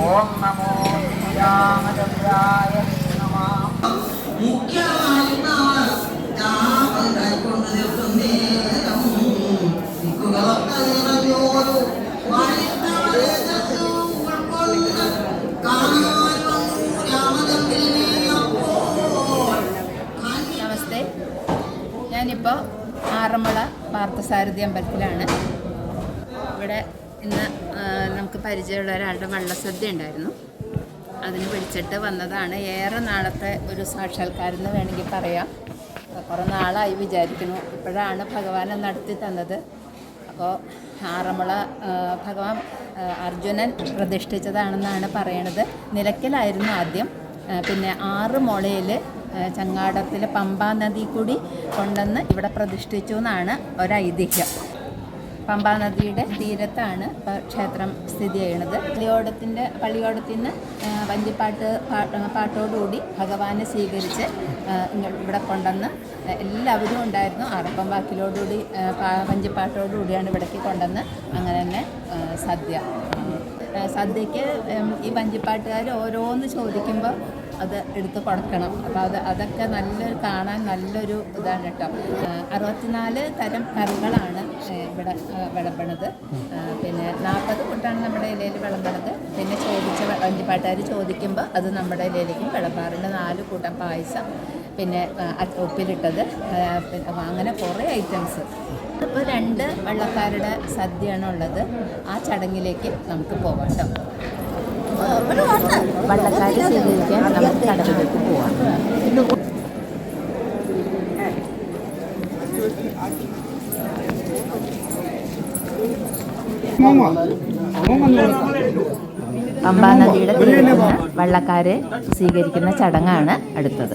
ഓം നമോ നമസ്തേ. ഞാനിപ്പോൾ ആറന്മുള പാർത്ഥസാരഥി അമ്പലത്തിലാണ്. ഇവിടെ ഇന്ന് നമുക്ക് പരിചയമുള്ള ഒരാളുടെ വള്ളസദ്യ ഉണ്ടായിരുന്നു. അതിന് വിളിച്ചിട്ട് വന്നതാണ്. ഏറെ നാളത്തെ ഒരു സാക്ഷാത്കാരം എന്ന് വേണമെങ്കിൽ പറയാം. കുറേ നാളായി വിചാരിക്കുന്നു. ഇപ്പോഴാണ് ഭഗവാനെ നടത്തി തന്നത്. അപ്പോൾ ആറന്മുള ഭഗവാൻ അർജുനൻ പ്രതിഷ്ഠിച്ചതാണെന്നാണ് പറയണത്. നിലയ്ക്കലായിരുന്നു ആദ്യം. പിന്നെ ആറ് മുളയിൽ ചങ്ങാടത്തിൽ പമ്പാ നദി കൂടി കൊണ്ടുവന്ന് ഇവിടെ പ്രതിഷ്ഠിച്ചു എന്നാണ് ഒരൈതിഹ്യം. പമ്പാ നദിയുടെ തീരത്താണ് ക്ഷേത്രം സ്ഥിതി ചെയ്യുന്നത്. പള്ളിയോടത്തിന്റെ പള്ളിയോടത്തിൽ നിന്ന് വഞ്ചിപ്പാട്ട് പാട്ടോടുകൂടി ഭഗവാനെ സ്വീകരിച്ച് ഇവിടെ കൊണ്ടുവന്ന് എല്ലാവരും ഉണ്ടായിരുന്നു. അറപ്പം വാക്കിലോടുകൂടി വഞ്ചിപ്പാട്ടോടുകൂടിയാണ് ഇവിടേക്ക് കൊണ്ടുവന്ന് അങ്ങനെ തന്നെ സദ്യ. സദ്യക്ക് ഈ വഞ്ചിപ്പാട്ടുകാർ ഓരോന്ന് ചോദിക്കുമ്പോൾ അത് എടുത്ത് കൊടുക്കണം. അപ്പോൾ അത് അതൊക്കെ നല്ലൊരു കാണാൻ നല്ലൊരു ഇതാണ് കേട്ടോ. അറുപത്തിനാല് തരം കറികളാണ് ഇവിടെ വിളമ്പണത്. പിന്നെ നാൽപ്പത് കുട്ടാണ് നമ്മുടെ ഇലയിൽ വിളമ്പണത്. പിന്നെ വഞ്ചിപ്പാട്ടുകാർ ചോദിക്കുമ്പോൾ അത് നമ്മുടെ ഇതിലേക്കും വിളമ്പാറുണ്ട്. നാല് കൂട്ടം പായസം പിന്നെ ഉപ്പിലിട്ടത്. അപ്പോൾ അങ്ങനെ കുറേ ഐറ്റംസ്. ഇപ്പോൾ രണ്ട് വള്ളക്കാരുടെ സദ്യയാണ് ഉള്ളത്. ആ ചടങ്ങിലേക്ക് നമുക്ക് പോകാം കേട്ടോ വള്ളക്കാരെ സ്വീകരിക്കാൻ നമുക്ക് കടലിലേക്ക് പോവാം. പമ്പാ നദിയുടെ തീരത്ത് നിന്ന് വള്ളക്കാരെ സ്വീകരിക്കുന്ന ചടങ്ങാണ് അടുത്തത്.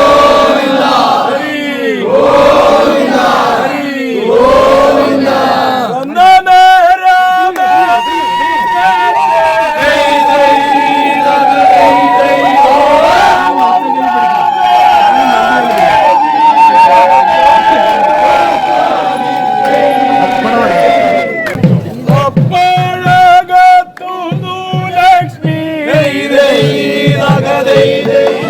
Govinda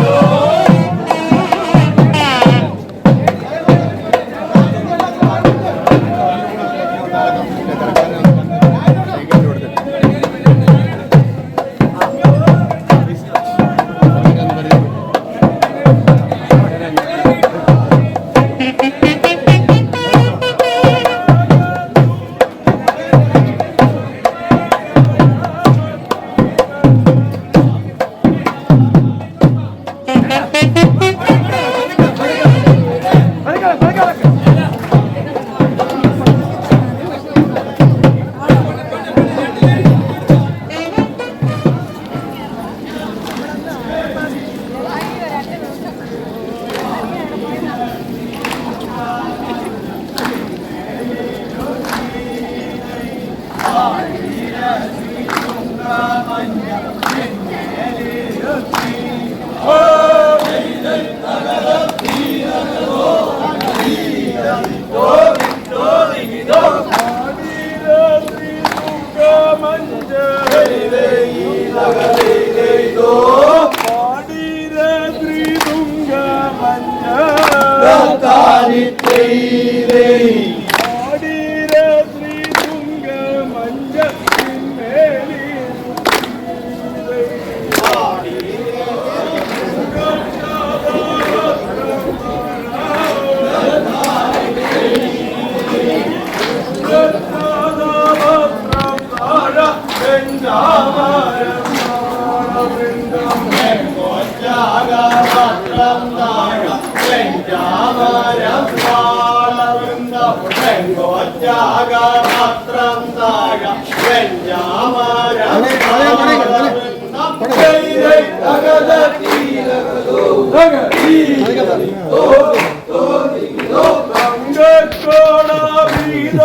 ಗೋಣ ಬೀದ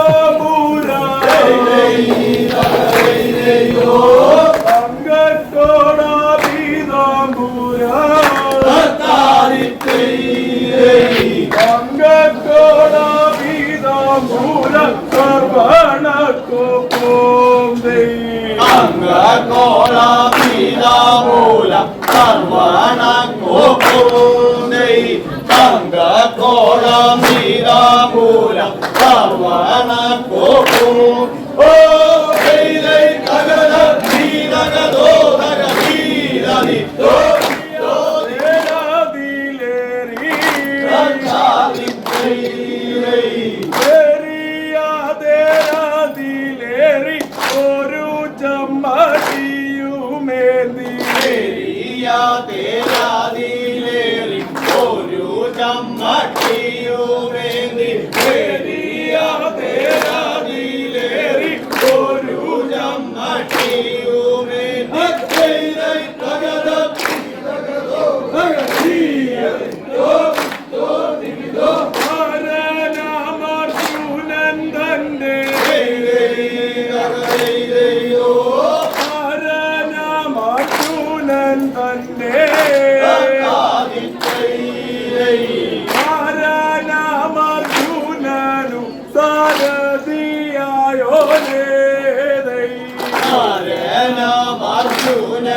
Oh, oh. Martin.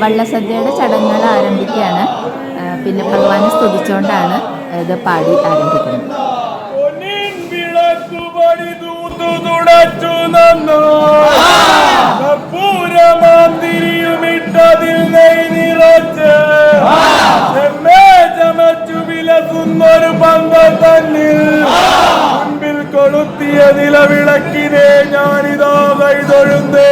വള്ളസദ്യയുടെ ചടങ്ങുകൾ ആരംഭിക്കുകയാണ്. പിന്നെ ഭഗവാനെ സ്തുതിച്ചുകൊണ്ടാണ് ഇത് പാടി ആരംഭിക്കുന്നത്. തുടച്ചു നന്നൂരമാതിരിയുമിട്ടതിൽ നെയ് വിലസുന്നൊരു കൊളുത്തിയ നിലവിളക്കിനെ ഞാനിതാ കൈതൊഴുന്നേ.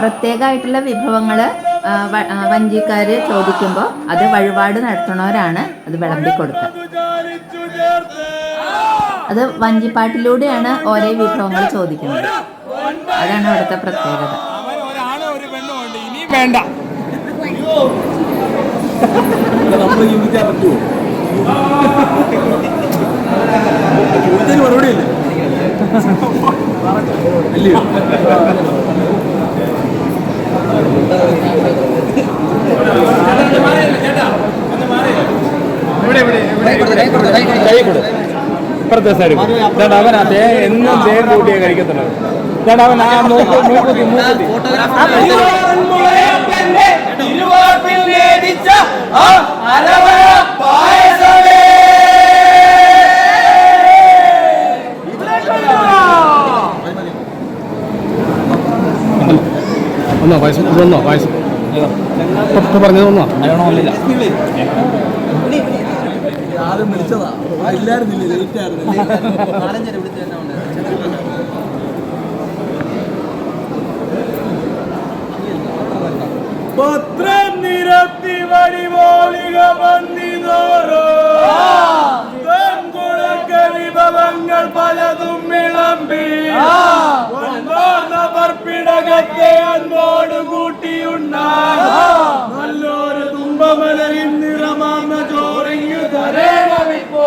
പ്രത്യേകമായിട്ടുള്ള വിഭവങ്ങൾ വഞ്ചിക്കാർ ചോദിക്കുമ്പോൾ അത് വഴിപാട് നടത്തുന്നവരാണ് അത് വിളമ്പി കൊടുക്കുക. അത് വഞ്ചിപ്പാട്ടിലൂടെയാണ് ഓരോ വിഭവങ്ങൾ ചോദിക്കുന്നത്. അതാണ് അവിടുത്തെ പ്രത്യേകത. വേണ്ട മറുപടി ഇപ്പുറത്തെ സൈഡ് ചേട്ടാ അവൻ അതേ എന്നും തേൻ കൂട്ടിയേ കഴിക്കത്തുള്ളത് ചേട്ടാ അവൻ ആ മൂക്ക് മൂക്കുത്തി മൂക്കുത്തി നേദിച്ച ആ അരവ പായസമേ. ഒന്നോ പായസം ഇതൊന്നോ പായസം ഇപ്പൊ പറഞ്ഞത് ഒന്നോ? ആരും വിളിച്ചതാ ആ ഇല്ലായിരുന്നില്ലേ ലേറ്റ് ആയിരുന്നില്ലേ നാലഞ്ചര വിളിച്ചു തന്നെ ഉണ്ട് പത്രം നിരത്തി വടിവോളിക വിഭവങ്ങൾ പലതും വിളമ്പി. പർപ്പിടകത്തെ അൻപോട് കൂട്ടിയുണ്ടായി. നല്ലൊരു തുമ്പമലരിൻ നിറമാർന്ന ചോറിങ്ങു തരേണമിപ്പോ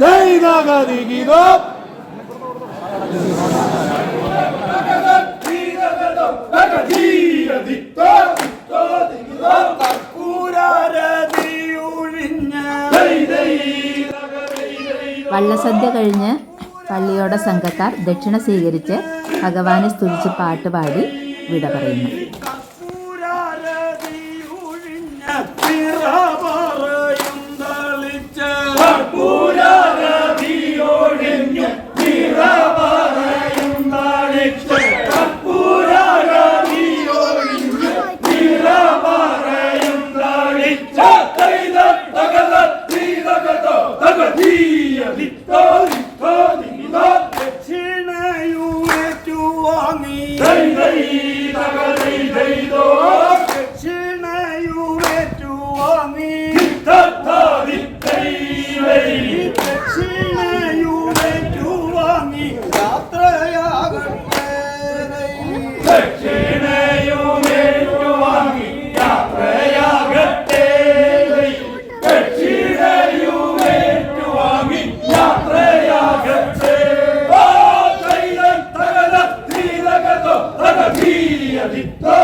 ഇത്തൈതകതികിതോ വള്ളസദ്യ കഴിഞ്ഞ് പള്ളിയോട സംഘക്കാർ ദക്ഷിണ സ്വീകരിച്ച് ഭഗവാനെ സ്തുതിച്ച് പാട്ടുപാടി വിട പറയുന്നു. Victor!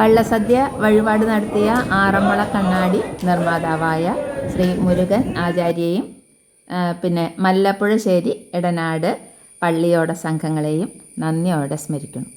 വള്ളസദ്യ വഴിപാട് നടത്തിയ ആറന്മുള കണ്ണാടി നിർമ്മാതാവായ ശ്രീ മുരുകൻ ആചാര്യയും പിന്നെ മല്ലപ്പുഴശ്ശേരി ഇടനാട് പള്ളിയോട സംഘങ്ങളെയും നന്ദിയോടെ സ്മരിക്കുന്നു.